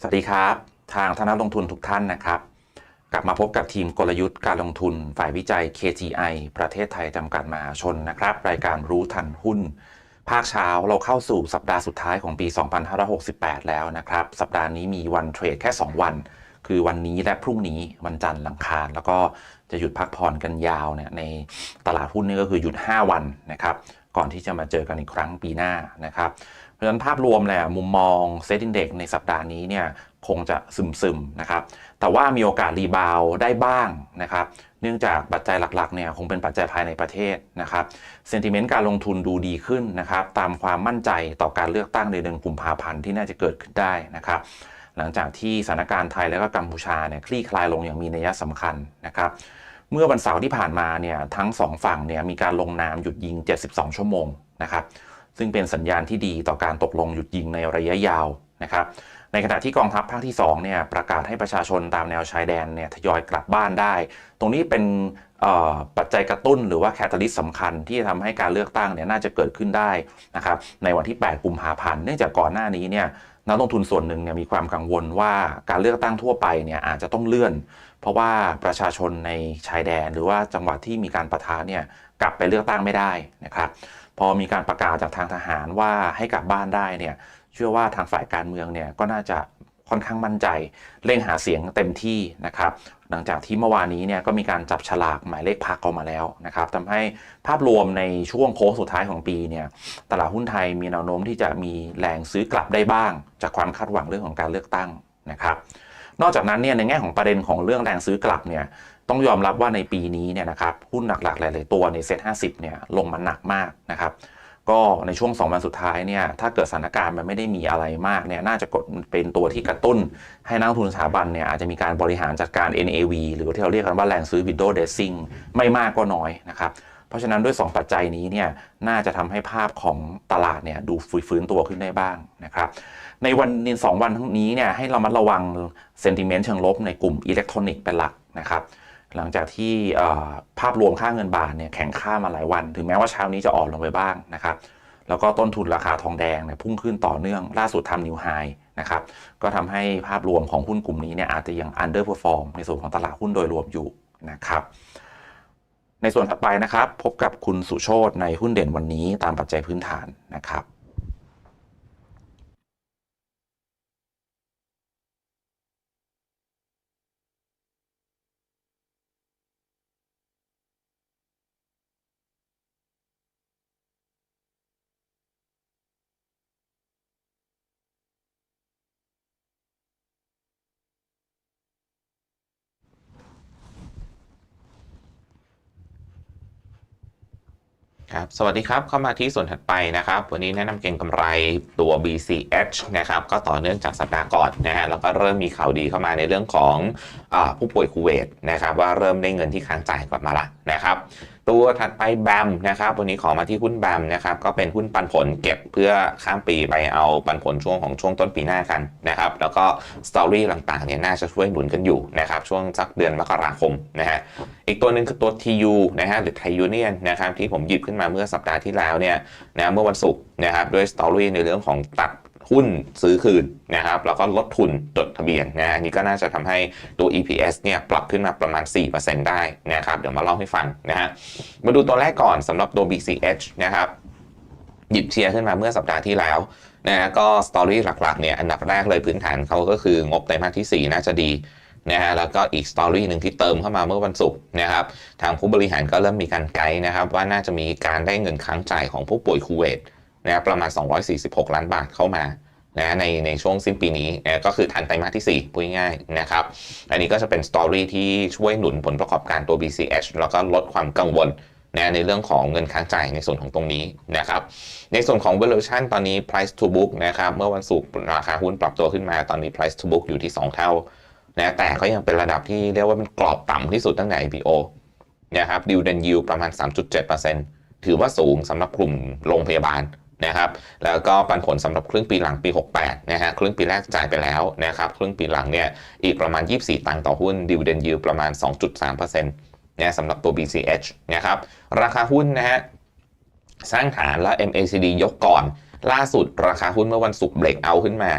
สวัสดีครับ ทางธนาลงทุนทุกท่านนะครับ กลับมาพบกับทีมกลยุทธ์การลงทุนฝ่ายวิจัย KGI ประเทศไทยจำกัดมหาชนนะครับ รายการรู้ทันหุ้น ภาคเช้าเราเข้าสู่สัปดาห์สุดท้ายของปี 2568 แล้วนะครับ สัปดาห์นี้มีวันเทรดแค่ 2 วัน คือวันนี้และพรุ่งนี้วันจันทร์หลังคาร แล้วก็จะหยุดพักผ่อนกันยาวเนี่ยในตลาดหุ้นนี่ก็คือหยุด 5 วันนะครับก่อนที่จะมาเจอกันอีกครั้งปีหน้านะครับ เพราะฉะนั้นภาพรวมแหละมุมมองเซตอินเด็กในสัปดาห์นี้เนี่ยคงจะซึมๆนะครับ แต่ว่ามีโอกาสรีบาวได้บ้างนะครับ เนื่องจากปัจจัยหลักๆเนี่ยคงเป็นปัจจัยภายในประเทศนะครับเซนติเมนต์การลงทุนดูดีขึ้นนะครับ ตามความมั่นใจต่อการเลือกตั้งในเดือนกุมภาพันธ์ที่น่าจะเกิดขึ้นได้นะครับ หลังจากที่สถานการณ์ไทยและก็กัมพูชาเนี่ยคลี่คลายลงอย่างมีนัยสำคัญนะครับ เมื่อวันเสาร์ที่ผ่านมาเนี่ยทั้งสองฝั่งเนี่ยมีการลงนามหยุดยิง 72 ชั่วโมงนะครับ ซึ่งเป็นสัญญาณที่ดีต่อการตกลงหยุดยิงในระยะยาวนะครับ ในขณะที่กองทัพภาคที่2เนี่ยประกาศให้ประชาชนตามแนวชายแดนเนี่ยทยอยกลับบ้านได้ ตรงนี้เป็นปัจจัยกระตุ้นหรือว่าแคตตาลิสต์สำคัญที่จะทำให้การเลือกตั้งเนี่ยน่าจะเกิดขึ้นได้นะครับในวันที่ 8 กุมภาพันธ์เนื่องจากก่อนหน้านี้เนี่ยนักลงทุนส่วนหนึ่งเนี่ยมีความกังวลว่าการเลือกตั้งทั่วไปเนี่ยอาจจะต้องเลื่อน เพราะว่าประชาชนในชายแดน หรือว่าจังหวัดที่มีการประทะเนี่ยกลับไปเลือกตั้งไม่ได้นะครับ พอมีการประกาศจากทางทหารว่าให้กลับบ้านได้เนี่ยเชื่อว่าทางฝ่ายการเมืองเนี่ยก็น่าจะค่อนข้างมั่นใจเร่งหาเสียงเต็มที่นะครับ หลังจากที่เมื่อวานนี้เนี่ยก็มีการจับฉลากหมายเลขพักออกมาแล้วนะครับทำให้ภาพรวมในช่วงโค้งสุดท้ายของปีเนี่ยตลาดหุ้นไทยมีแนวโน้มที่จะมีแรงซื้อกลับได้บ้าง จากความคาดหวังเรื่องของการเลือกตั้งนะครับ นอกจากนั้นเนี่ยในแง่ของประเด็นของเรื่องแรงซื้อกลับเนี่ย ต้องยอมรับว่าในปีนี้เนี่ยนะครับหุ้นหลักๆหลายๆตัวในเซ็ต50เนี่ยลงมาหนักมากนะครับก็ในช่วง 2 วันสุดท้ายเนี่ยถ้าเกิดสถานการณ์มันไม่ได้มีอะไรมากเนี่ยน่าจะกดเป็นตัวที่กระตุ้น ให้นักทุนสถาบันเนี่ยอาจจะมีการบริหารจัดการ NAV หรือที่เราเรียกกันว่าแรงซื้อ window dressing ไม่มากก็น้อยนะครับเพราะฉะนั้นด้วย 2 ปัจจัยนี้เนี่ยน่าจะทำให้ภาพของตลาดเนี่ยดูฟื้นตัวขึ้นได้บ้างนะครับในวันนินสองวันทั้งนี้เนี่ยให้เรามาระวังเซนติเมนต์เชิงลบในกลุ่มอิเล็กทรอนิกส์เป็นหลักนะครับ หลังจากที่ภาพรวมค่าเงินบาทเนี่ยแข็งค่ามาหลายวัน ถึงแม้ว่าเช้านี้จะอ่อนลงไปบ้างนะครับแล้วก็ต้นทุนราคาทองแดงเนี่ยพุ่งขึ้นต่อเนื่องล่าสุดทำนิวไฮนะครับก็ทำให้ภาพรวมของหุ้นกลุ่มนี้เนี่ยอาจจะยัง underperform ในส่วนของตลาดหุ้นโดยรวมอยู่นะครับในส่วนถัดไปนะครับ พบกับคุณสุโชตในหุ้นเด่นวันนี้ตามปัจจัยพื้นฐานนะครับ ครับสวัสดีครับ เข้ามาที่ส่วนถัดไปนะครับ วันนี้แนะนำเก่งกำไรตัว BCH นะครับ ก็ต่อเนื่องจากสัปดาห์ก่อนนะฮะ แล้วก็เริ่มมีข่าวดีเข้ามาในเรื่องของอผู้ป่วยคูเวตนะครับ ว่าเริ่มได้เงินที่ค้างจ่ายกลับมาละนะครับ ตัวถัดไปแบมนะครับวันนี้ขอมาที่หุ้นแบมนะครับก็เป็นหุ้นปันผลเก็บเพื่อข้ามปีไปเอาปันผลช่วงของช่วงต้นปีหน้ากันนะครับแล้วก็สตอรี่ต่างๆเนี่ยน่าจะช่วยหนุนกันอยู่นะครับช่วงสักเดือนมกราคมนะฮะอีกตัวหนึ่งคือตัว TU นะฮะหรือ Thai Union นะครับที่ผมหยิบขึ้นมาเมื่อสัปดาห์ที่แล้วเนี่ยนะเมื่อวันศุกร์นะครับด้วยสตอรี่ในเรื่องของตัด หุ้นซื้อคืนนะครับแล้วก็ลดทุนจดทะเบียนนะอันนี้ก็น่าจะทำให้ตัว EPS เนี่ยปรับขึ้นมาประมาณ 4%ได้นะครับเดี๋ยวมาเล่าให้ฟังนะฮะมาดูตัวแรกก่อนสำหรับตัว BCH นะครับหยิบเชียร์ขึ้นมาเมื่อสัปดาห์ที่แล้วนะฮะก็สตอรี่หลักๆเนี่ยอันดับแรกเลยพื้นฐานเขาก็คืองบไตรมาสที่ 4 น่าจะดีนะฮะแล้วก็อีกสตอรี่หนึ่งที่เติมเข้ามาเมื่อวันศุกร์นะครับทางผู้บริหารก็เริ่มมีการไกด์นะครับว่าน่าจะมีการได้เงินค้างจ่ายของผู้ป่วยคูเวต นะประมาณ 246 ล้านบาทเข้ามานะในในช่วงสิ้นปีนี้นะก็คือทันไตรมาสที่ 4 พูดง่ายๆนะครับ อันนี้ก็จะเป็นสตอรี่ที่ช่วยหนุนผลประกอบการตัว BCH แล้วก็ลดความกังวลนะในเรื่องของเงินค้างจ่ายในส่วนของตรงนี้นะครับ ในส่วนของ valuation ตอนนี้ price to book นะครับ เมื่อวันศุกร์ราคาหุ้นปรับตัวขึ้นมาตอนนี้ price to book อยู่ที่ 2 เท่านะแต่ก็ยังเป็นระดับที่เรียกว่าเป็นกรอบต่ำที่สุดตั้งแต่ IPO นะครับ dividend yield ประมาณ 3.7%ถือว่าสูงสำหรับกลุ่มโรงพยาบาล นะครับแล้วก็ปันผลสำหรับครึ่งปีหลังปี 68นะฮะครึ่งปีแรกจ่ายไปแล้วนะครับครึ่งปีหลังเนี่ยอีกประมาณ 24 ตังค์ต่อหุ้น dividend yield ประมาณ 2.3%นะสำหรับตัว BCH นะครับราคาหุ้นนะฮะสร้างฐานแล้ว MACD ยกก่อน ล่าสุดราคาหุ้นเมื่อวันศุกร์เบรกเอาขึ้นมา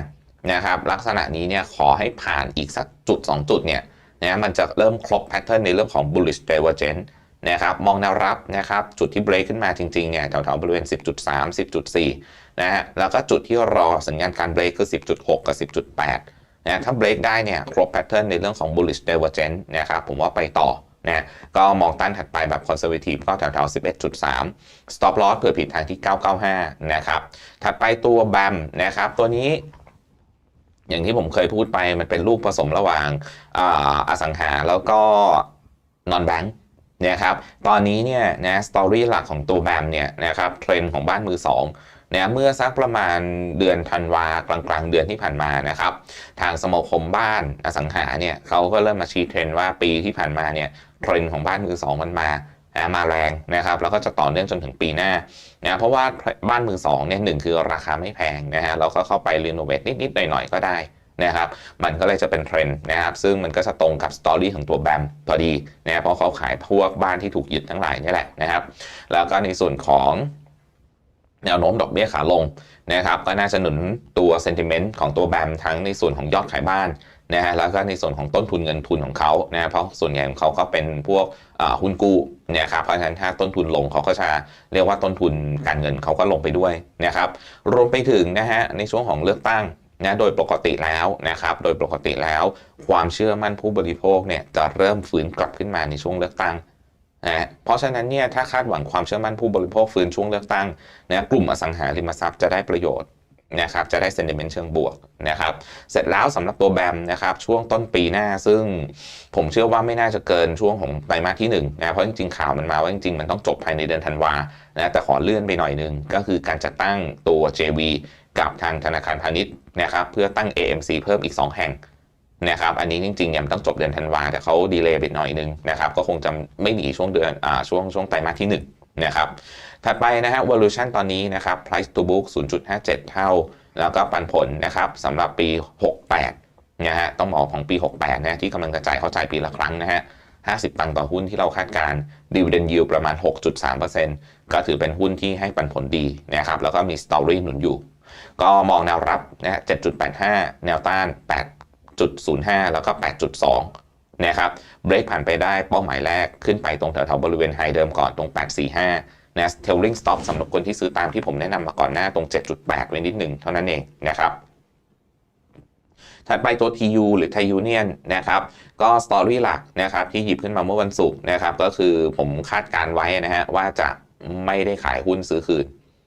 นะครับลักษณะนี้เนี่ยขอให้ผ่านอีกสักจุด 2 จุดเนี่ยนะมันจะเริ่มครบแพทเทิร์นในเรื่องของ bullish divergence นะครับมองแนวรับนะครับจุดที่ break ขึ้นมาจริงๆเนี่ยแถวๆบริเวณ 10.3 10.4นะฮะแล้วก็จุดที่รอสัญญาณการ break คือ 10.6 กับ 10.8นะถ้า break ได้เนี่ยครบแพทเทิร์นในเรื่องของ bullish divergence นะครับผมว่าไปต่อนะก็มองต้านถัดไปแบบ conservative ก็แถวๆ11.3 stop loss เผื่อผิดทางที่ 995 นะครับ ถัดไปตัว BAM นะครับ ตัวนี้อย่างที่ผมเคยพูดไปมันเป็นลูกผสมระหว่างอาอสังหาแล้วก็ non bank น นะครับตอนนี้เนี่ยนะสตอรี่หลักของตัวแบมเนี่ยนะครับเทรนด์ของบ้านมือสองนะเมื่อสักประมาณเดือนธันวากลางกลางเดือนที่ผ่านมานะครับ ทางสมาคมบ้านอสังหาเนี่ยเขาก็เริ่มมาชี้เทรนด์ว่าปีที่ผ่านมาเนี่ยเทรนด์ของบ้านมือสองมันมามาแรงนะครับแล้วก็จะต่อเนื่องจนถึงปีหน้านะเพราะว่าบ้านมือสองเนี่ยหนึ่งคือราคาไม่แพงนะฮะเราก็เข้าไปรีโนเวทนิดๆหน่อยๆก็ได้ นะครับมันก็เลยจะเป็นเทรนด์นะครับซึ่งมันก็จะตรงกับสตอรี่ของตัวแบมพอดีนะเพราะเขาขายพวกบ้านที่ถูกยึดทั้งหลายนี่แหละนะครับ แล้วก็ในส่วนของแนวโน้มดอกเบี้ยขาลงนะครับก็น่าจะหนุนตัวเซนติเมนต์ของตัวแบมทั้งในส่วนของยอดขายบ้านนะฮะแล้วก็ในส่วนของต้นทุนเงินทุนของเขานะเพราะส่วนใหญ่ของเขาก็เป็นพวกหุ้นกู้เนี่ยครับเพราะฉะนั้นถ้าต้นทุนลงเขาก็จะเรียกว่าต้นทุนการเงินเขาก็ลงไปด้วยนะครับรวมไปถึงนะฮะในช่วงของเลือกตั้ง นะโดยปกติแล้วนะครับ โดยปกติแล้ว ความเชื่อมั่นผู้บริโภคเนี่ยจะเริ่มฟื้นกลับขึ้นมาในช่วงเลือกตั้งนะเพราะฉะนั้นเนี่ยถ้าคาดหวังความเชื่อมั่นผู้บริโภคฟื้นช่วงเลือกตั้งนะกลุ่มอสังหาริมทรัพย์จะได้ประโยชน์ นะครับจะได้เซนติเมนต์เชิงบวกนะครับเสร็จแล้วสำหรับตัวแบมนะครับช่วงต้นปีหน้าซึ่งผมเชื่อว่าไม่น่าจะเกินช่วงของไตรมาสที่1นะเพราะจริงๆข่าวมันมาว่าจริงๆ มันต้องจบภายในเดือนธันวานะแต่ขอเลื่อนไปหน่อยนึง ก็คือการจัดตั้งตัว JV กับทางธนาคารพาณิชย์นะครับเพื่อตั้ง AMC เพิ่มอีก 2 แห่งนะครับอันนี้จริงๆเนี่ยมันต้องจบเดือนธันวาแต่เขาดีเลย์ไปหน่อยนึงนะครับก็คงจะไม่หนีช่วงเดือนอ่าช่วงช่วงไตรมาสที่1 นะครับถัดไปนะฮะ valuation ตอนนี้นะครับ price to book 0.57 เท่า แล้วก็ปันผลนะครับสำหรับปี 68นะฮะต้องบอกของปี 68นะที่กำลังกระจายเข้าใจายปีละครั้งนะฮะ50 ตังค์ต่อหุ้นที่เราคาดการ dividend yield ประมาณ 6.3%ก็ถือเป็นหุ้นที่ให้ปันผลดีนะครับแล้วก็มี story หนุนอยู่ ก็มองแนวรับนะฮะ7.85 แนวต้าน 8.05 แล้วก็ 8.2 นะครับ เบรกผ่านไปได้เป้าหมายแรกขึ้นไปตรงแถวๆบริเวณไฮเดิมก่อนตรง 845นะ tailing stop สำหรับคนที่ซื้อตามที่ผมแนะนำมาก่อนหน้าตรง 7.8 ไว้นิดหนึ่งเท่านั้นเองนะครับถัดไปตัว TU หรือ Thai Union นะครับ ก็สตอรี่หลักนะครับที่หยิบขึ้นมาเมื่อวันศุกร์นะครับ ก็คือผมคาดการไว้นะฮะว่าจะไม่ได้ขายหุ้นซื้อคืน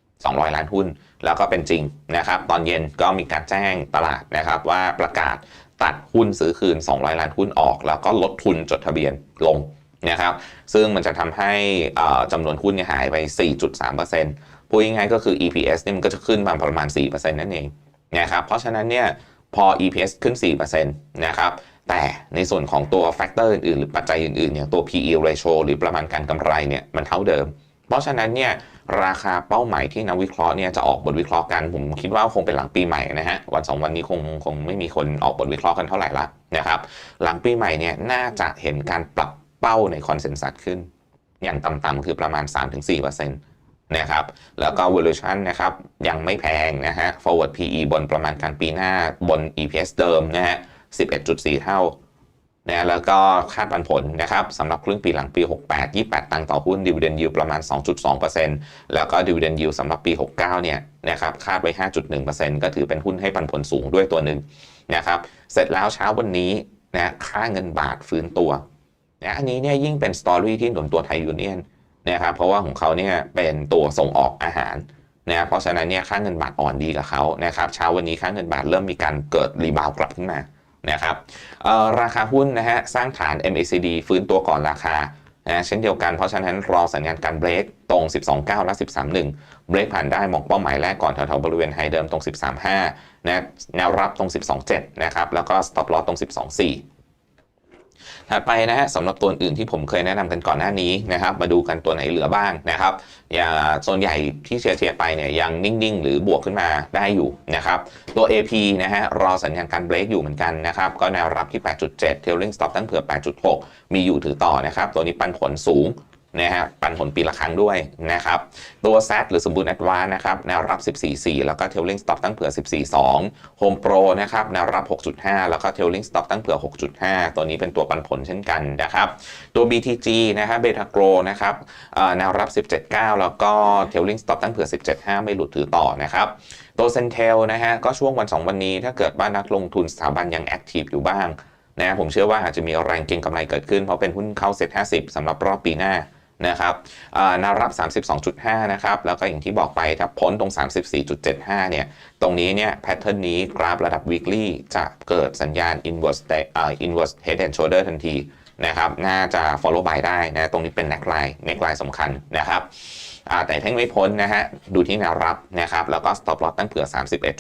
200 ล้านหุ้น แล้วก็เป็นจริงนะครับ ตอนเย็นก็มีการแจ้งตลาดนะครับว่าประกาศ ตัดหุ้นซื้อคืน 200 ล้านหุ้นออก แล้วก็ลดทุนจดทะเบียนลงนะครับซึ่งมันจะทำให้จำนวนหุ้นเนี่ยหายไป 4.3%พูดง่ายๆก็คือ EPS เนี่ยมันก็จะขึ้นมาประมาณ 4%นั่นเองนะครับเพราะฉะนั้นเนี่ยพอ EPS ขึ้น 4%นะครับแต่ในส่วนของตัวแฟกเตอร์อื่นๆ หรือปัจจัยอื่นๆอย่างตัว PE ratio หรือประมาณการกำไรเนี่ยมันเท่าเดิม เพราะฉะนั้นเนี่ยราคาเป้าหมายที่นักวิเคราะห์เนี่ยจะออกบทวิเคราะห์กันผมคิดว่าคงเป็นหลังปีใหม่นะฮะวันสองวันนี้คงคงไม่มีคนออกบทวิเคราะห์กันเท่าไหร่ละนะครับหลังปีใหม่เนี่ยน่าจะเห็นการปรับเป้าในคอนเซนแซสขึ้น อย่างต่ำๆคือประมาณ 3-4%นะครับแล้วก็ valuation นะครับยังไม่แพงนะฮะ forward PE บนประมาณการปีหน้าบน EPS เดิมนะฮะ11.4 เท่า นะแล้วก็คาดปันผลนะครับสำหรับครึ่งปีหลังปี 68 28 ตังค์ต่อหุ้น dividend yield ประมาณ 2.2%แล้วก็ dividend yield สำหรับปี 69 เนี่ยนะครับคาดไว้ 5.1%ก็ถือเป็นหุ้นให้ปันผลสูงด้วยตัวหนึ่งนะครับเสร็จแล้วเช้าวันนี้นะค่าเงินบาทฟื้นตัวนะอันนี้เนี่ยยิ่งเป็นสตอรี่ที่หนุนตัวไทยยูเนียนนะครับเพราะว่าของเขาเนี่ยเป็นตัวส่งออกอาหารนะเพราะฉะนั้นเนี่ยค่าเงินบาทอ่อนดีกับเขานะครับเช้าวันนี้ค่าเงินบาทเริ่มมีการเกิดรีบาวกลับขึ้นมา นะครับราคาหุ้นนะฮะสร้างฐาน MACD ฟื้นตัวก่อนราคานะเช่นเดียวกันเพราะฉะนั้นรอสัญญาณการเบรกตรง 12.9 และ 13.1 เบรกผ่านได้มองเป้าหมายแรกก่อนแถวๆบริเวณไฮเดิมตรง 13.5นะแนวรับตรง 12.7 นะครับ แล้วก็ stop loss ตรง 12.4 ถัดไปนะฮะสำหรับตัวอื่นที่ผมเคยแนะนำกันก่อนหน้านี้นะครับ มาดูกันตัวไหนเหลือบ้างนะครับอย่างส่วนใหญ่ที่เชียร์เชียร์ไปเนี่ยยังนิ่งๆ หรือบวกขึ้นมาได้อยู่นะครับ ตัว AP นะฮะรอสัญญาณการเบรกอยู่เหมือนกันนะครับ ก็แนวรับที่ 8.7 Trailing Stop ตั้งเผื่อ 8.6 มีอยู่ถือต่อนะครับ ตัวนี้ปันผลสูง นะฮะปันผลปีละครั้งด้วยนะครับตัว Z หรือสมบูรณ์ Advance นะครับแนวรับ 14.4 แล้วก็ Trailing Stop ตั้งเผื่อ 14.2 Home Pro นะครับแนวรับ 6.5 แล้วก็ Trailing Stop ตั้งเผื่อ 6.5 ตัวนี้เป็นตัวปันผลเช่นกันนะครับตัว BTG นะฮะ Beta Grow นะครับแนวรับ 17.9 แล้วก็ Trailing Stop ตั้งเผื่อ 17.5 ไม่หลุดถือต่อนะครับตัว Centel นะฮะก็ช่วงวัน 2 วันนี้ถ้าเกิดว่านักลงทุนสถาบันยังแอคทีฟอยู่บ้างนะผมเชื่อว่าอาจจะมีแรงเก็งกำไรเกิดขึ้นเพราะเป็นหุ้นเข้าเซ็ต50สำหรับรอบปีหน้า นะครับน่าแนวรับ 32.5 นะครับ แล้วก็อย่างที่บอกไปถ้าพ้นตรง 34.75 เนี่ย ตรงนี้เนี่ยแพทเทิร์นนี้กราฟระดับ weekly จะเกิดสัญญาณ inverse อ่า inverse head and shoulder ทันทีนะครับ น่าจะ follow by ได้นะ ตรงนี้เป็น neckline neckline สำคัญนะครับ อ่แต่ถ้าไม่พ้นนะฮะ ดูที่แนวรับนะครับ แล้วก็ stop loss ตั้งเผื่อ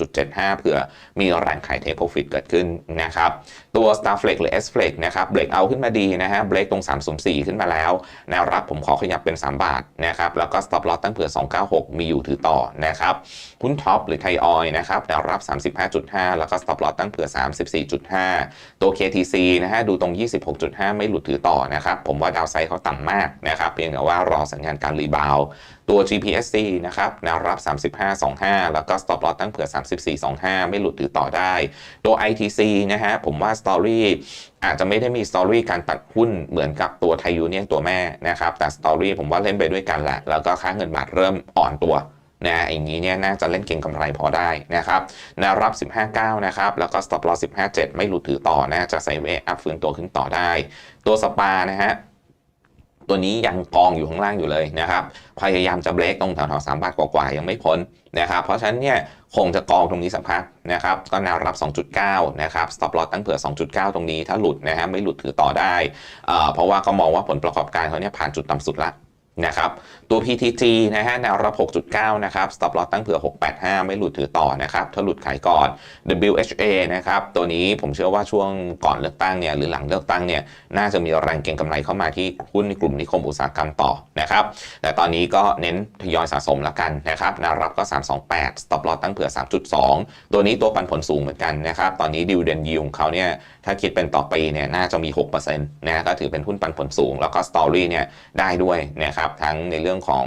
31.75 เผื่อมีแรงขาย take profit เกิดขึ้นนะครับ ตัว Starflex หรือ S-Flex นะครับ break out ขึ้นมาดีนะฮะ break ตรง 304 ขึ้นมาแล้ว แนวรับผมขอขยับเป็น 3 บาทนะครับ แล้วก็ stop loss ตั้งเผื่อ 296 มีอยู่ถือต่อนะครับหุ้นท็อปหรือไทยออยนะครับ แนวรับ 35.5 แล้วก็ stop loss ตั้งเผื่อ 34.5 ตัว KTC นะฮะ ดูตรง 26.5 ไม่หลุดถือต่อนะครับ ผมว่าดาวไซด์เขาต่ำมากนะครับ เพียงแต่ว่ารอสัญญาณการรีบาว ตัว GPSC นะครับแนวรับ 35.25 แล้วก็ stop loss ตั้งเผื่อ 34.25 ไม่หลุดถือต่อได้ ตัว ITC นะฮะ ผมว่าสตอรี่อาจจะไม่ได้มีสตอรี่การตัดหุ้นเหมือนกับตัวไทยูเนียนตัวแม่นะครับ แต่สตอรี่ผมว่าเล่นไปด้วยกันแหละ แล้วก็ค่าเงินบาทเริ่มอ่อนตัวนะอย่างนี้เนี่ยน่าจะเล่นเก่งกำไรพอได้นะครับแนวรับ 15.9 นะครับ แล้วก็ stop loss 15.7 ไม่หลุดถือต่อน่าจะไซเวย์อัพฟื้นตัวขึ้นต่อได้ ตัวสปานะฮะ ตัวนี้ยังกองอยู่ข้างล่างอยู่เลยนะครับพยายามจะเบรกตรงแถวๆสามบาทกว่าๆยังไม่พ้นนะครับเพราะฉะนั้นเนี่ยคงจะกองตรงนี้สักพักนะครับก็แนวรับ 2.9 นะครับ stop loss ตั้งเผื่อ 2.9 ตรงนี้ถ้าหลุดนะฮะไม่หลุดถือต่อได้เอ่อเพราะว่าก็มองว่าผลประกอบการเขาเนี่ยผ่านจุดต่ำสุดละ นะครับตัว PTG นะฮะแนวรับ 6.9 นะครับ stop loss ตั้งเผื่อ 685 ไม่หลุดถือต่อนะครับ ถ้าหลุดขายก่อน WHA นะครับ ตัวนี้ผมเชื่อว่าช่วงก่อนเลือกตั้งเนี่ยหรือหลังเลือกตั้งเนี่ยน่าจะมีแรงเก็งกำไรเข้ามาที่หุ้นในกลุ่มนิคมอุตสาหกรรมต่อนะครับ แต่ตอนนี้ก็เน้นทยอยสะสมแล้วกันนะครับแนวรับก็ 328 stop loss ตั้งเผื่อ 3.2 ตัวนี้ตัวปันผลสูงเหมือนกันนะครับตอนนี้ดิวเดนยิวของเขาเนี่ยถ้าคิดเป็นต่อปีเนี่ยน่าจะมี6%นะก็ถือเป็นหุ้นปันผลสูง แล้วก็สตอรี่เนี่ยได้ด้วยนะครับทั้งในเรื่องของ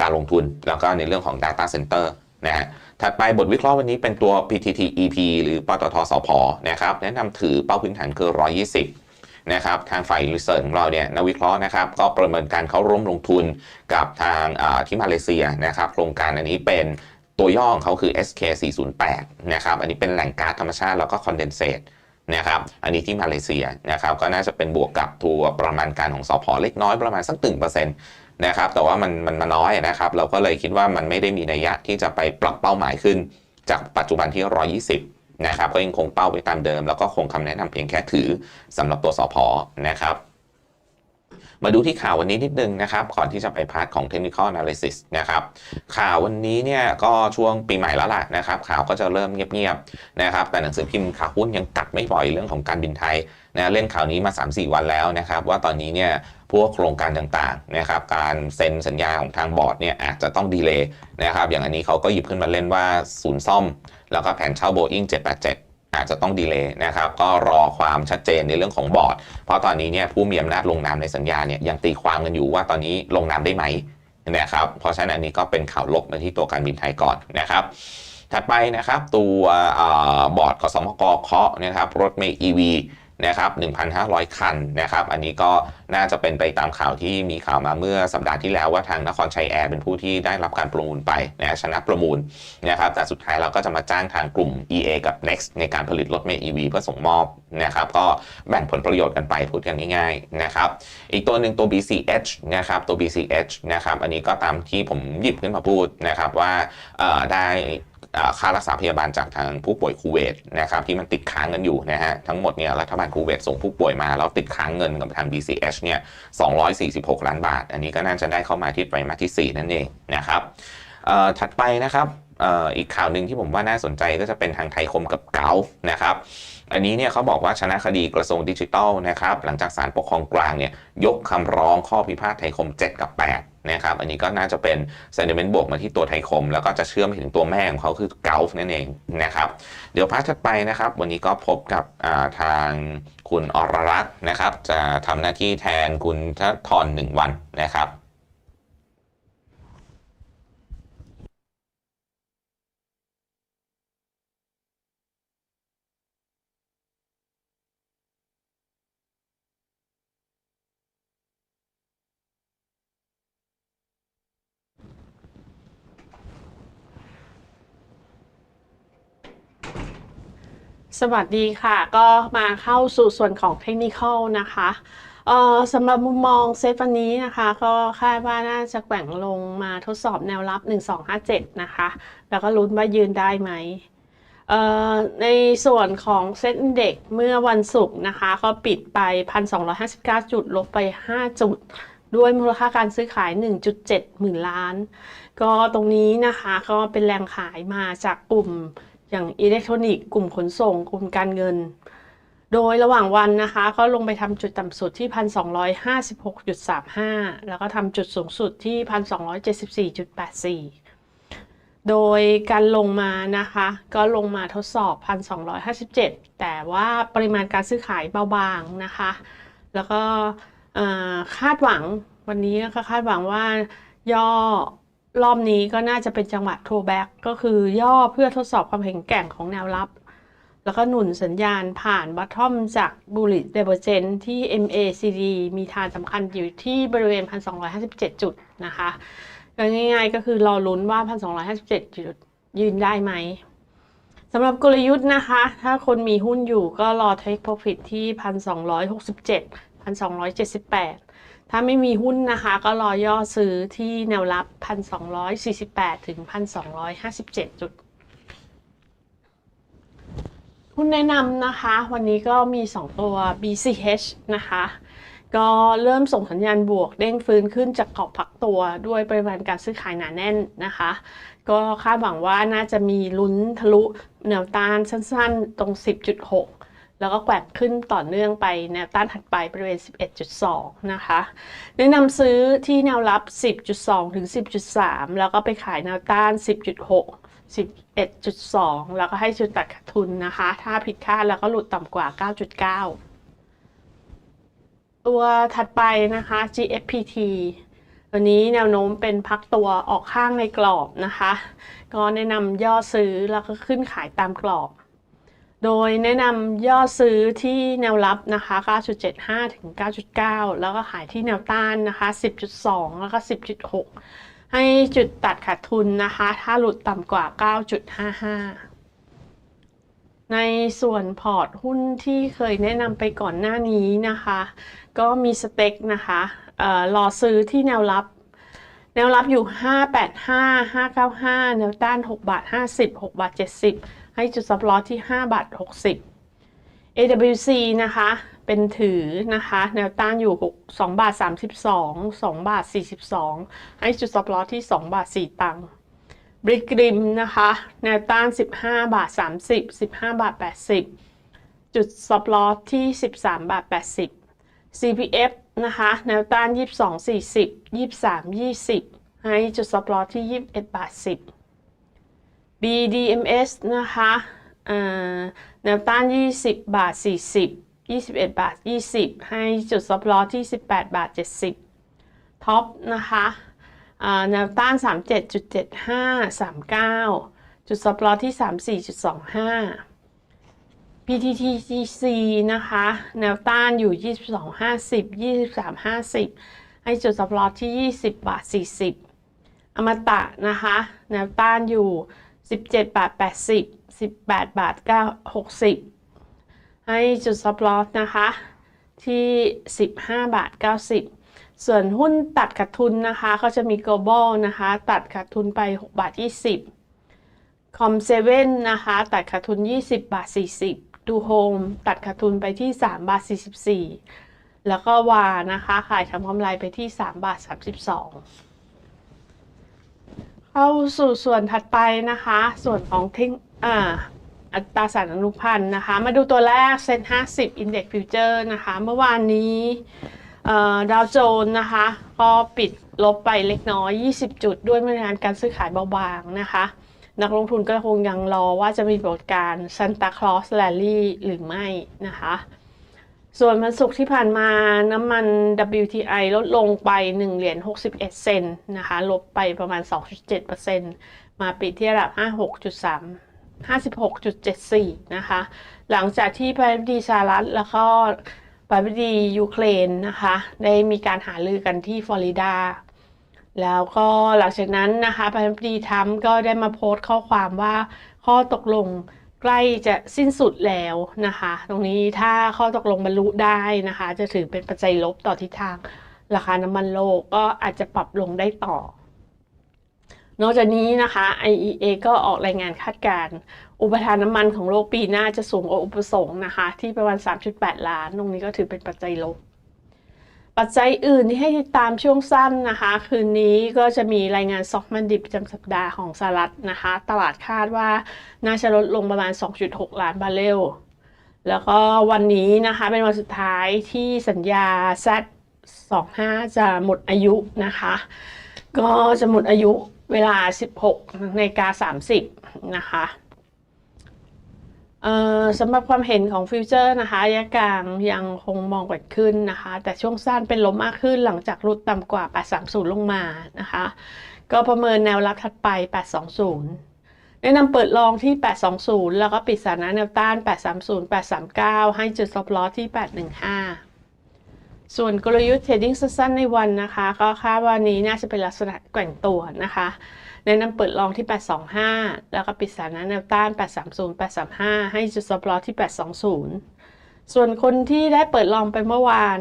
การลงทุนแล้วก็ในเรื่องของ Data Center นะฮะถัดไปบทวิเคราะห์วันนี้เป็นตัว PTT EP หรือปตทสพนะครับแนะนำถือเป้าพื้นฐานคือ 120 นะครับทางฝ่ายรีเสิร์ชของเราเนี่ยนักวิเคราะห์นะครับก็ประเมินการเข้าร่วมลงทุนกับทางที่มาเลเซียนะครับโครงการอันนี้เป็นตัวย่อของเขาคือ SK 408นะครับอันนี้เป็นแหล่งก๊าซธรรมชาติแล้วก็คอนเดนเซตนะครับอันนี้ที่มาเลเซียนะครับก็น่าจะเป็นบวกกับตัวประมาณการของสพเล็กน้อยประมาณสักตึงเปอร์เซ็นต์ นะครับแต่ว่ามันมันมาน้อยนะครับเราก็เลยคิดว่ามันไม่ได้มีนัยยะที่จะไปปรับเป้าหมายขึ้น จากปัจจุบันที่ 120 นะครับก็ยังคงเป้าไว้ตามเดิม แล้วก็คงคำแนะนำเพียงแค่ถือสำหรับตัวสพนะครับมาดูที่ข่าววันนี้นิดนึงนะครับ ก่อนที่จะไปพาร์ทของ technical analysis นะครับ ข่าววันนี้เนี่ยก็ช่วงปีใหม่แล้วล่ะนะครับ ข่าวก็จะเริ่มเงียบๆนะครับ แต่หนังสือพิมพ์ข่าวหุ้นยังกัดไม่ปล่อยเรื่องของการบินไทยนะเล่นข่าวนี้มา 3-4 วันแล้วนะครับ ว่าตอนนี้เนี่ย พวกโครงการต่างๆนะครับการเซ็นสัญญาของทางบอร์ดเนี่ยอาจจะต้องดีเลย์นะครับอย่างอันนี้เขาก็หยิบขึ้นมาเล่นว่าศูนย์ซ่อม แล้วก็แผนเช่า Boeing 787อาจจะต้องดีเลย์นะครับก็รอความชัดเจนในเรื่องของบอร์ด เพราะตอนนี้เนี่ยผู้มีอำนาจลงนามในสัญญาเนี่ยยังตีความกันอยู่ว่าตอนนี้ลงนามได้ไหมนะครับเพราะฉะนั้นอันนี้ก็เป็นข่าวลบมาที่ตัวการบินไทยก่อนนะครับ ถัดไปนะครับตัวอบอร์ดขสมกเคาะนะครับรถเมล์ EV นะครับ1,500 คันนะครับ อันนี้ก็น่าจะเป็นไปตามข่าวที่มีข่าวมาเมื่อสัปดาห์ที่แล้วว่าทางนครชัยแอร์เป็นผู้ที่ได้รับการประมูลไปนะชนะประมูลนะครับแต่สุดท้ายเราก็จะมาจ้างทางกลุ่ม EA กับ Next ในการผลิตรถเมล์ EV เพื่อส่งมอบนะครับ ก็แบ่งผลประโยชน์กันไปพูดกันง่ายๆนะครับอีกตัวหนึ่งตัว BCH นะครับตัว BCH นะครับอันนี้ก็ตามที่ผมหยิบขึ้นมาพูดนะครับว่าได้ ค่ารักษาพยาบาลจากทางผู้ป่วยคูเวตนะครับที่มันติดค้างกันอยู่นะฮะทั้งหมดเนี่ยรัฐบาลคูเวตส่งผู้ป่วยมาแล้วติดค้างเงินกับทาง BCH เนี่ย246 ล้านบาท อันนี้ก็น่าจะได้เข้ามาที่ไตรมาสที่ 4 นั่นเองนะครับถัดไปนะครับอออีกข่าวหนึ่งที่ผมว่าน่าสนใจก็จะเป็นทางไทยคมกับเกานะครับ อันนี้เนี่ยเขาบอกว่าชนะคดีกระทรวงดิจิทัลนะครับหลังจากศาลปกครองกลางเนี่ยยกคำร้องข้อพิพาทไทยคม 7 กับ 8 นะครับ อันนี้ก็น่าจะเป็น sentiment บวกมาที่ตัวไทยคม แล้วก็จะเชื่อมไปถึงตัวแม่ของเขาคือเกาฟนั่นเองนะครับเดี๋ยวพาร์ทถัดไปนะครับ วันนี้ก็พบกับาทางคุณอรรัตน์นะครับ จะทำหน้าที่แทนคุณธนทรหนึ่งวันนะครับ สวัสดีค่ะ ก็มาเข้าสู่ส่วนของเทคนิคนะคะสำหรับมุมมองเซตวันนี้นะคะ ก็คาดว่าน่าจะแกว่งลงมาทดสอบแนวรับ 1257 นะคะ แล้วก็ลุ้นว่ายืนได้ไหมในส่วนของเซ็ตเด็กเมื่อวันศุกร์นะคะ ก็ปิดไป 1,259 จุด ลบไป 5 จุด ด้วยมูลค่าการซื้อขาย 1.7 หมื่นล้าน ก็ตรงนี้นะคะก็เป็นแรงขายมาจากกลุ่ม อย่างอิเล็กทรอนิกส์กลุ่มขนส่ง กลุ่มการเงิน โดยระหว่างวันนะคะ ก็ลงไปทำจุดต่ำสุดที่ 1,256.35 แล้วก็ทำจุดสูงสุดที่ 1,274.84โดยการลงมานะคะ ก็ลงมาทดสอบ 1,257 แต่ว่าปริมาณการซื้อขายเบาบางนะคะ แล้วก็คาดหวังวันนี้ก็คาดหวังว่าย่อ รอบนี้ก็น่าจะเป็นจังหวะ throwback ก็คือย่อเพื่อทดสอบความแข็งแกร่งของแนวรับ แล้วก็หนุนสัญญาณผ่านบัตทอมจาก bullish divergence ที่ MACD มีฐานสำคัญอยู่ที่บริเวณ 1,257 จุดนะคะง่ายๆก็คือรอลุ้นว่า 1,257 จุดยืนได้ไหมสำหรับกลยุทธ์นะคะ ถ้าคนมีหุ้นอยู่ก็รอ take profit ที่ 1,267 1,278 ถ้าไม่มีหุ้นนะคะ ก็รอย่อซื้อที่แนวรับ 1,248 ถึง 1,257 จุด หุ้นแนะนำนะคะ วันนี้ก็มี 2 ตัว BCH นะคะก็เริ่มส่งสัญญาณบวกเด้งฟื้นขึ้นจากกรอบพักตัวด้วยปริมาณการซื้อขายหนาแน่นนะคะ ก็คาดหวังว่าน่าจะมีลุ้นทะลุแนวต้านสั้นๆ ตรง 10.6 แล้วก็แกว่งขึ้นต่อเนื่องไปแนวต้านถัดไปบริเวณ 11.2 นะคะแนะนำซื้อที่แนวรับ 10.2 ถึง 10.3 แล้วก็ไปขายแนวต้าน 10.6 11.2 แล้วก็ให้จุดตัดขาดทุนนะคะ ถ้าผิดคาดแล้วก็หลุดต่ำกว่า 9.9 ตัวถัดไปนะคะ GFPT วันนี้แนวโน้มเป็นพักตัวออกข้างในกรอบนะคะ ก็แนะนำย่อซื้อแล้วก็ขึ้นขายตามกรอบ โดยแนะนำย่อซื้อที่แนวรับนะคะ 9.75 ถึง 9.9 แล้วก็ขายที่แนวต้านนะคะ 10.2 แล้วก็ 10.6 ให้จุดตัดขาดทุนนะคะ ถ้าหลุดต่ำกว่า 9.55 ในส่วนพอร์ตหุ้นที่เคยแนะนำไปก่อนหน้านี้นะคะ ก็มีสเต็กนะคะเอ่อรอซื้อที่แนวรับแนวรับอยู่ 585 595 แนวต้าน 6 บาท 50 6 บาท 70 ให้จุดซับลอสที่5บาท60 AWC นะคะ เป็นถือนะคะ แนวต้านอยู่ 2 บาท 32 2 บาท 42 ให้จุดซับลอสที่ 2 บาท 4 ตังค์บริกริมนะคะ แนวต้าน 15 บาท 30 15 บาท 80 จุดซับลอสที่ 13 บาท 80 CPF นะคะ แนวต้าน 22 40 23 20 ให้จุดซับลอสที่ 21 บาท 10 BDMs นะคะเอ่อแนวต้าน 20 บาท 40 21 บาท 20 ให้จุดซับลอที่ 18 บาท 70 ท็อปนะคะเอ่อแนวต้าน 37.75 39 จุดซับลอที่ 34.25 PTTGC นะคะ แนวต้านอยู่ 22.50 23.50 ให้จุดซับลอสที่ 20 บาท 40 อมตะนะคะ แนวต้านอยู่ 17 บาท 80 18 บาท 9 60 ให้จุดซับลอสนะคะ ที่ 15 บาท 90 ส่วนหุ้นตัดขาดทุนนะคะก็จะมี global นะคะ ตัดขาดทุนไป 6 บาท 20 คอมเซเว่นนะคะ ตัดขาดทุน 20 บาท 40 ดูโฮมตัดขาดทุนไปที่ 3 บาท 44 แล้วก็วานะคะ ขายทำกำไรไปที่ 3 บาท 32 เข้าสู่ส่วนถัดไปนะคะ ส่วนของทิ้งอ่าอัตราสารอนุพันธ์นะคะ มาดูตัวแรกเซ็น50 Index Future นะคะ เมื่อวานนี้ดาวโจนส์นะคะ ก็ปิดลบไปเล็กน้อย 20 จุด ด้วยมาตรการการซื้อขายเบาบางนะคะ นักลงทุนก็คงยังรอว่าจะมีปราการณ์ Santa Claus Rally หรือไม่นะคะ ส่วนวันศุกร์ที่ผ่านมาน้ำมัน WTI ลดลงไป 1 เหรียญ61 เซนนะคะ ลบไปประมาณ 2.7%มาปิดที่ระดับ 56.3 56.74 นะคะ หลังจากที่ประธานาธิบดีสหรัฐแล้วก็ประธานาธิบดียูเครนนะคะ ได้มีการหารือกันที่ฟลอริดา แล้วก็หลังจากนั้นนะคะประธานาธิบดีทรัมป์ก็ได้มาโพสต์ข้อความว่าข้อตกลง ใกล้จะสิ้นสุดแล้วนะคะ ตรงนี้ถ้าข้อตกลงบรรลุได้นะคะ จะถือเป็นปัจจัยลบต่อทิศทางราคาน้ำมันโลกก็อาจจะปรับลงได้ต่อ นอกจากนี้นะคะ IEA ก็ออกรายงานคาดการณ์อุปทานน้ำมันของโลกปีหน้าจะสูงกว่าอุปสงค์นะคะ ที่ประมาณ 3.8 ล้าน ตรงนี้ก็ถือเป็นปัจจัยลบ ปัจจัยอื่นที่ให้ติดตามช่วงสั้นนะคะ คืนนี้ก็จะมีรายงานซอกมันดิบประจำสัปดาห์ของสหรัฐนะคะ ตลาดคาดว่าน่าจะลดลงประมาณ 2.6 ล้านบาร์เรลแล้วก็วันนี้นะคะเป็นวันสุดท้ายที่สัญญา Z25 จะหมดอายุนะคะ ก็จะหมดอายุเวลา 16นาฬิกา30 นะคะ สำหรับความเห็นของฟิวเจอร์นะคะระยะกลางยังคงมองกว่าขึ้นนะคะ แต่ช่วงสั้นเป็นลบมากขึ้นหลังจากรุดต่ำกว่า 830 ลงมานะคะ ก็ประเมินแนวรับถัดไป 820 แนะนำเปิดลองที่ 820 แล้วก็ปิดสถานะแนวต้าน 830 839 ให้จุด stop loss ที่ 815 ส่วนกลยุทธ์เทรดดิ้งสั้นๆในวันนะคะ ก็คาดว่านี้น่าจะเป็นลักษณะแกว่งตัวนะคะ แนะนำเปิดลองที่ 825 แล้วก็ปิดสถานะแนวต้าน 830 835 ให้จุดซับรอที่ 820 ส่วนคนที่ได้เปิดลองไปเมื่อวาน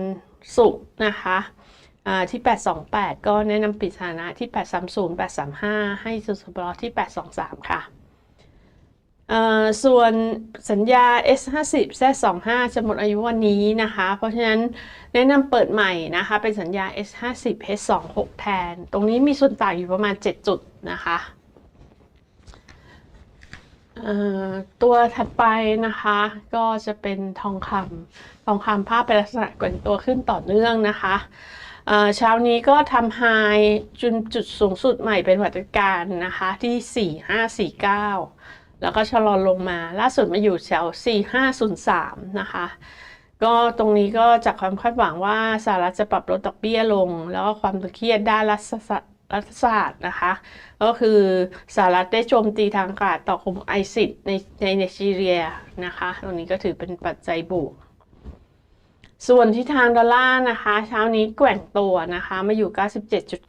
ศุกร์นะคะที่ 828 ก็แนะนำปิดสถานะที่ 830 835 ให้จุดซับรอที่ 823 ค่ะ ส่วนสัญญา S50 Z25 จะหมดอายุวันนี้นะคะ เพราะฉะนั้นแนะนำเปิดใหม่นะคะ เป็นสัญญา S50 H26 แทน ตรงนี้มีส่วนต่างอยู่ประมาณ 7 จุดนะคะตัวถัดไปนะคะ ก็จะเป็นทองคำทองคำภาพเป็นลักษณะกว่งตัวขึ้นต่อเนื่องนะคะเช้านี้ก็ทำไฮจุดจุดสูงสุดใหม่เป็นวัตการนะคะที่ 4549 แล้วก็ชะลอลงมา ล่าสุดมาอยู่แถว 4503 นะคะ ก็ตรงนี้ก็จากความคาดหวังว่าสหรัฐจะปรับลดดอกเบี้ยลง แล้วก็ความตึงเครียดด้านรัฐศาสตร์รัฐศาสตร์นะคะ ก็คือสหรัฐได้โจมตีทางอากาศต่อกลุ่มไอซิดในในไนจีเรียนะคะ ตรงนี้ก็ถือเป็นปัจจัยบวก ส่วนที่ทางดอลลาร์นะคะ เช้านี้แกว่งตัวนะคะ มาอยู่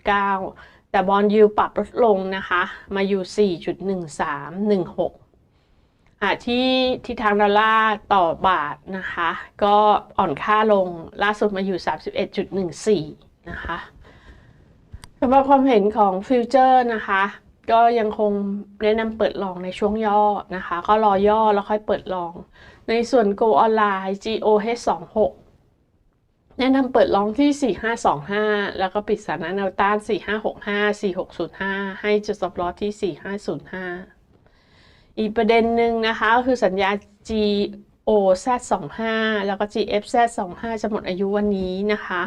97.9 แต่บอลยูปรับลดลงนะคะ มาอยู่ 4.1316อะที่ที่ทางดอลลาร์ต่อบาทนะคะ ก็อ่อนค่าลงล่าสุดมาอยู่ 31.14 นะคะสำหรับความเห็นของฟิวเจอร์นะคะ ก็ยังคงแนะนำเปิดลองในช่วงย่อนะคะ ก็รอย่อแล้วค่อยเปิดลอง ในส่วน Go ออนไลน์ GOH26 แนะนำเปิดลองที่ 4525 แล้วก็ปิดสถานะแนวต้าน 4565 4605 ให้จุด stop loss ที่ 4505 อีกประเด็นหนึ่งนะคะก็คือสัญญา GOZ25 แล้วก็ GFZ25 จะหมดอายุวันนี้นะคะ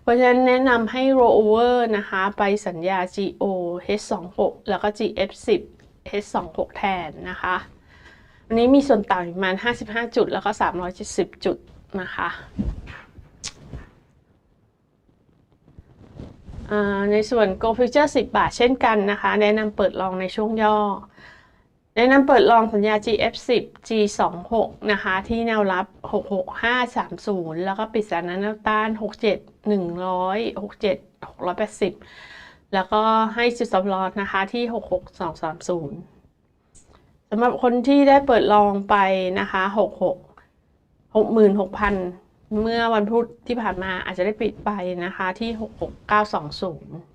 เพราะฉะนั้นแนะนำให้ rollover นะคะ ไปสัญญา GOH26 แล้วก็ GF10 H26 แทนนะคะวันนี้มีส่วนต่างประมาณ 55 จุด แล้วก็ 370 จุดนะคะ อ่า ในส่วน Go Future 10 บาทเช่นกันนะคะ แนะนำเปิดลองในช่วงย่อ แนะนำเปิดลองสัญญา GF10 G26 นะคะ ที่แนวรับ 66530 แล้วก็ปิดสถานะแนวต้าน 67 100 67 680 แล้วก็ให้จุดสำรองนะคะที่ 66230สำหรับคนที่ได้เปิดลองไปนะคะ 66 66,000 เมื่อวันพุธที่ผ่านมาอาจจะได้ปิดไปนะคะที่ 66920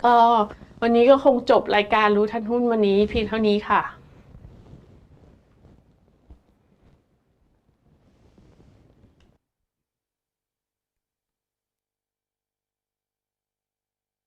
ก็วันนี้ก็คงจบรายการรู้ทันหุ้นวันนี้เพียงเท่านี้ค่ะ